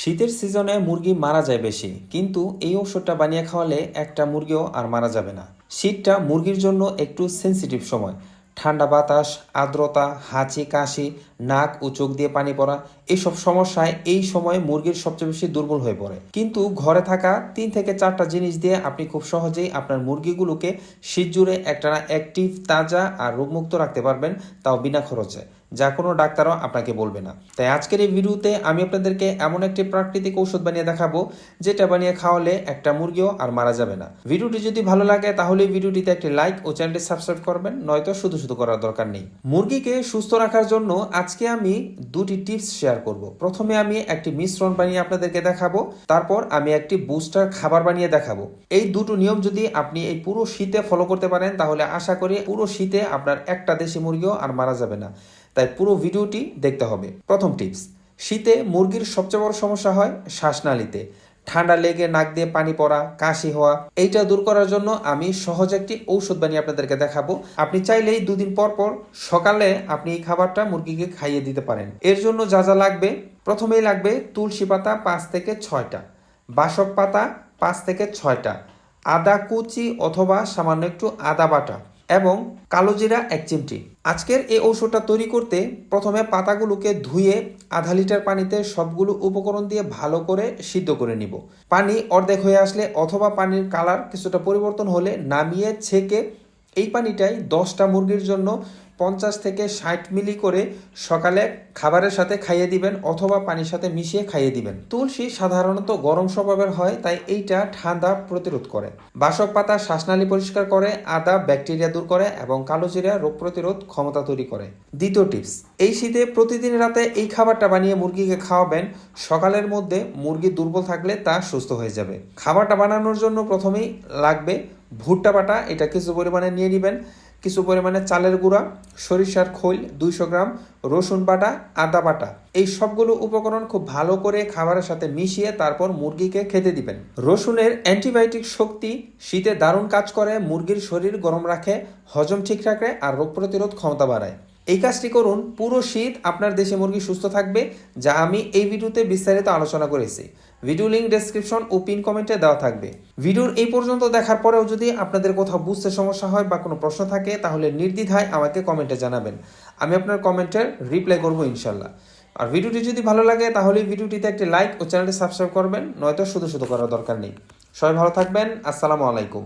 শীতের সিজনে মুরগি মারা যায় বেশি, কিন্তু এই ওষুধটা বানিয়ে খাওয়ালে একটা মুরগিও আর মারা যাবে না। শীতটা মুরগির জন্য একটু সেন্সিটিভ সময়। ঠান্ডা বাতাস, আর্দ্রতা, হাঁচি, কাশি, নাক ও চোখ দিয়ে পানি পড়া এইসব সমস্যায় এই সময় মুরগির সবচেয়ে বেশি দুর্বল হয়ে পড়ে। কিন্তু ঘরে থাকা তিন থেকে চারটা জিনিস দিয়ে আপনি খুব সহজেই আপনার মুরগিগুলোকে শীত জুড়ে একটা অ্যাক্টিভ তাজা আর রোগমুক্ত রাখতে পারবেন, তাও বিনা খরচে। যা কোনো ডাক্তারও আপনাকে বলবে না। তাই আজকের এই ভিডিওতে আমি আপনাদেরকে এমন একটি প্রাকৃতিক ঔষধ বানিয়ে দেখাবো, যেটা বানিয়ে খাওয়ালে একটা মুরগিও আর মারা যাবে না। ভিডিওটি যদি ভালো লাগে, তাহলে ভিডিওটিতে একটি লাইক ও চ্যানেলটি সাবস্ক্রাইব করবেন, নয়তো শুধু শুধু করার দরকার নেই। মুরগিকে সুস্থ রাখার জন্য আজকে আমি দুটি টিপস শেয়ার করব। প্রথমে আমি একটি মিশ্রণ বানিয়ে আপনাদেরকে দেখাবো, তারপর আমি একটি বুস্টার খাবার বানিয়ে দেখাবো। এই দুটো নিয়ম যদি আপনি এই পুরো শীতে ফলো করতে পারেন, তাহলে আশা করি পুরো শীতে আপনার একটা দেশি মুরগিও আর মারা যাবে না। তাই পুরো ভিডিওটি দেখতে হবে। প্রথম টিপস, শীতে মুরগির সবচেয়ে বড় সমস্যা হয় শ্বাসনালীতে। ঠান্ডা লেগে নাক দিয়ে পানি পড়া, কাশি হওয়া, এইটা দূর করার জন্য আমি সহজ একটি ঔষধ বানিয়ে আপনাদেরকে দেখাবো। আপনি চাইলেই দুদিন পর পর সকালে আপনি এই খাবারটা মুরগিকে খাইয়ে দিতে পারেন। এর জন্য যা যা লাগবে, প্রথমেই লাগবে তুলসী পাতা পাঁচ থেকে ছয়টা, বাসক পাতা পাঁচ থেকে ছয়টা, আদা কুচি অথবা সামান্য একটু আদা বাটা। এবং কালো জিরা এক চিমটি। আজকের এই ঔষধটা তৈরি করতে প্রথমে পাতাগুলোকে ধুয়ে আধা লিটার পানিতে সবগুলো উপকরণ দিয়ে ভালো করে সিদ্ধ করে নিব। পানি অর্ধেক হয়ে আসলে অথবা পানির কালার কিছুটা পরিবর্তন হলে নামিয়ে ছেঁকে এই পানিটাই দশটা মুরগির জন্য পঞ্চাশ থেকে ষাট মিলি করে সকালে খাবারের সাথে খাইয়ে দিবেন অথবা পানির সাথে মিশিয়ে খাইয়ে দিবেন। তুলসী সাধারণত গরম স্বভাবের হয়, তাই এইটা ঠান্ডা প্রতিরোধ করে। বাসক পাতা শ্বাসনালী পরিষ্কার করে, আদা, ব্যাকটেরিয়া দূর করে এবং কালো জিরা রোগ প্রতিরোধ ক্ষমতা তৈরি করে। দ্বিতীয় টিপস, এই শীতে প্রতিদিন রাতে এই খাবারটা বানিয়ে মুরগিকে খাওয়াবেন। সকালের মধ্যে মুরগি দুর্বল থাকলে তা সুস্থ হয়ে যাবে। খাবারটা বানানোর জন্য প্রথমেই লাগবে ভুট্টা বাটা, এটা কিছু পরিমাণে নিয়ে নেবেন। কিছু পরিমাণে চালের গুঁড়া, সরিষার খোল দুইশো গ্রাম, রসুন বাটা, আদা বাটা। এই সবগুলো উপকরণ খুব ভালো করে খাবারের সাথে মিশিয়ে তারপর মুরগিকে খেতে দিবেন। রসুনের অ্যান্টিবায়োটিক শক্তি শীতে দারুণ কাজ করে, মুরগির শরীর গরম রাখে, হজম ঠিক রাখে আর রোগ প্রতিরোধ ক্ষমতা বাড়ায়। এই কাজটি করুন, পুরো শীত আপনার দেশে মুরগি সুস্থ থাকবে, যা আমি এই ভিডিওতে বিস্তারিত আলোচনা করেছি। ভিডিও লিঙ্ক ডেসক্রিপশন ও পিন কমেন্টে দেওয়া থাকবে। ভিডিওর এই পর্যন্ত দেখার পরেও যদি আপনাদের কোথাও বুঝতে সমস্যা হয় বা কোনো প্রশ্ন থাকে, তাহলে নির্দ্বিধায় আমাকে কমেন্টে জানাবেন। আমি আপনার কমেন্টের রিপ্লাই করব ইনশাল্লাহ। আর ভিডিওটি যদি ভালো লাগে, তাহলে ভিডিওটিতে একটি লাইক ও চ্যানেলটি সাবস্ক্রাইব করবেন, নয়তো শুধু শুধু করার দরকার নেই। সবাই ভালো থাকবেন, আসসালামু আলাইকুম।